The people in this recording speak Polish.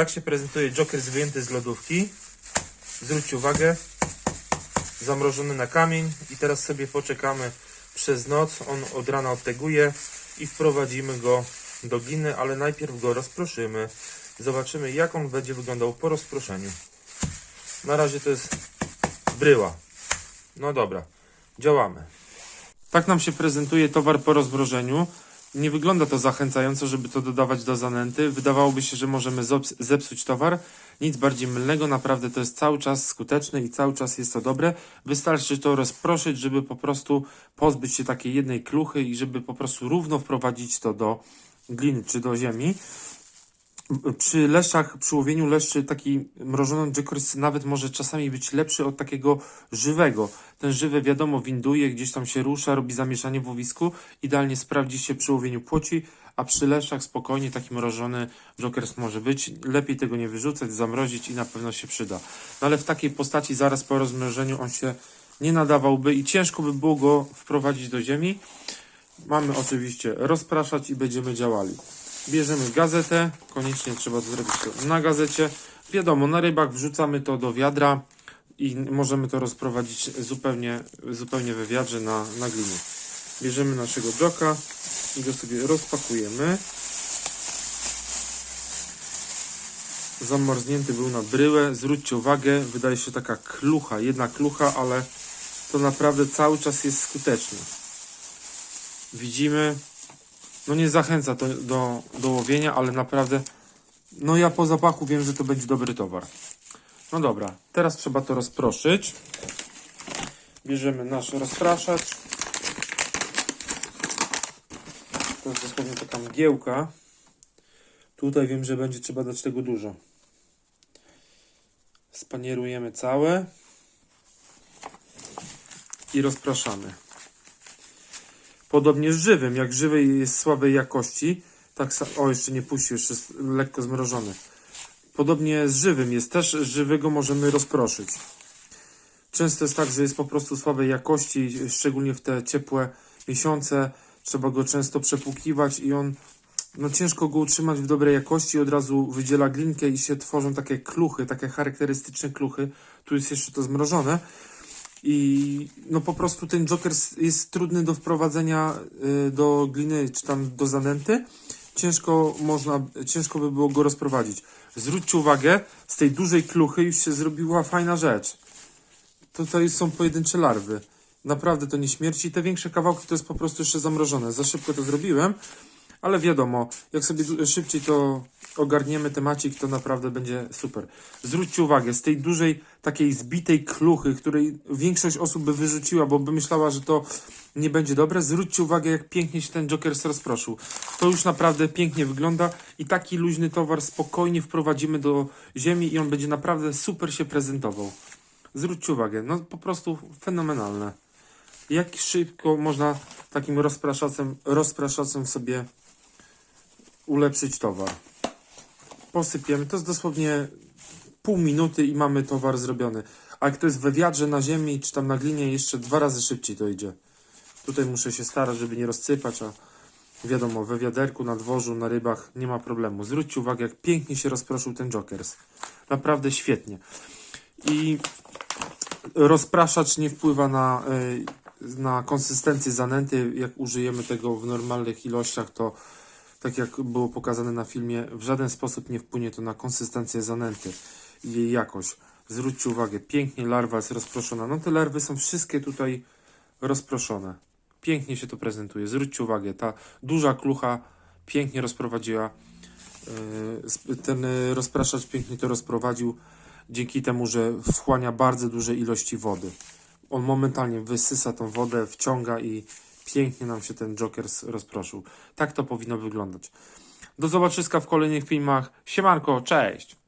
Tak się prezentuje Joker wyjęty z lodówki. Zwróćcie uwagę, zamrożony na kamień i teraz sobie poczekamy przez noc. On od rana odteguje i wprowadzimy go do gliny, ale najpierw go rozproszymy. Zobaczymy jak on będzie wyglądał po rozproszeniu. Na razie to jest bryła. No dobra, działamy. Tak nam się prezentuje towar po rozmrożeniu. Nie wygląda to zachęcająco, żeby to dodawać do zanęty. Wydawałoby się, że możemy zepsuć towar. Nic bardziej mylnego, naprawdę to jest cały czas skuteczne i cały czas jest to dobre. Wystarczy to rozproszyć, żeby po prostu pozbyć się takiej jednej kluchy i żeby po prostu równo wprowadzić to do gliny czy do ziemi. Przy leszczach, przy łowieniu leszczy taki mrożony Jokers nawet może czasami być lepszy od takiego żywego. Ten żywy wiadomo winduje, gdzieś tam się rusza, robi zamieszanie w łowisku. Idealnie sprawdzi się przy łowieniu płoci, a przy leszczach spokojnie taki mrożony Jokers może być. Lepiej tego nie wyrzucać, zamrozić i na pewno się przyda. No ale w takiej postaci zaraz po rozmrożeniu on się nie nadawałby i ciężko by było go wprowadzić do ziemi. Mamy oczywiście rozpraszać i będziemy działali. Bierzemy gazetę, koniecznie trzeba to zrobić to na gazecie. Wiadomo, na rybach wrzucamy to do wiadra i możemy to rozprowadzić zupełnie, zupełnie we wiadrze na, na glinie. Bierzemy naszego joka i go sobie rozpakujemy. Zamarznięty był na bryłę. Zwróćcie uwagę, wydaje się taka klucha, jedna klucha, ale to naprawdę cały czas jest skuteczne. Widzimy, no nie zachęca to do, do łowienia, ale naprawdę, no ja po zapachu wiem, że to będzie dobry towar. No dobra, teraz trzeba to rozproszyć. Bierzemy nasz rozpraszacz. To jest dosłownie taka mgiełka. Tutaj wiem, że będzie trzeba dać tego dużo. Spanierujemy całe i rozpraszamy. Podobnie z żywym. Jak żywy jest słabej jakości, tak o jeszcze nie puścił, jeszcze jest lekko zmrożony. Podobnie z żywym jest też żywego możemy rozproszyć. Często jest tak, że jest po prostu słabej jakości, szczególnie w te ciepłe miesiące. Trzeba go często przepłukiwać i on, no ciężko go utrzymać w dobrej jakości. Od razu wydziela glinkę i się tworzą takie kluchy, takie charakterystyczne kluchy. Tu jest jeszcze to zmrożone. I no po prostu ten Joker jest trudny do wprowadzenia y, do gliny czy tam do zanęty. Ciężko można, ciężko by było go rozprowadzić. Zwróćcie uwagę, z tej dużej kluchy już się zrobiła fajna rzecz. Tutaj są pojedyncze larwy. Naprawdę to nie śmierci. Te większe kawałki to jest po prostu jeszcze zamrożone. Za szybko to zrobiłem, ale wiadomo, jak sobie szybciej to ogarniemy temacik, to naprawdę będzie super. Zwróćcie uwagę, z tej dużej, takiej zbitej kluchy, której większość osób by wyrzuciła, bo by myślała, że to nie będzie dobre, zwróćcie uwagę, jak pięknie się ten Joker rozproszył. To już naprawdę pięknie wygląda i taki luźny towar spokojnie wprowadzimy do ziemi i on będzie naprawdę super się prezentował. Zwróćcie uwagę, no po prostu fenomenalne. Jak szybko można takim rozpraszacem, rozpraszacem sobie ulepszyć towar. Posypiemy, to jest dosłownie pół minuty i mamy towar zrobiony. A jak to jest we wiadrze na ziemi, czy tam na glinie, jeszcze dwa razy szybciej to idzie. Tutaj muszę się starać, żeby nie rozsypać, a wiadomo, we wiaderku, na dworzu, na rybach nie ma problemu. Zwróćcie uwagę, jak pięknie się rozproszył ten Jokers. Naprawdę świetnie. I rozpraszacz nie wpływa na, y, na konsystencję zanęty. Jak użyjemy tego w normalnych ilościach, to tak jak było pokazane na filmie, w żaden sposób nie wpłynie to na konsystencję zanęty i jej jakość. Zwróćcie uwagę, pięknie larwa jest rozproszona. No te larwy są wszystkie tutaj rozproszone. Pięknie się to prezentuje. Zwróćcie uwagę, ta duża klucha pięknie rozprowadziła. Sp- Ten yy, rozpraszacz pięknie to rozprowadził dzięki temu, że wchłania bardzo duże ilości wody. On momentalnie wysysa tą wodę, wciąga i pięknie nam się ten Joker rozproszył. Tak to powinno wyglądać. Do zobaczyska w kolejnych filmach. Siemanko, cześć!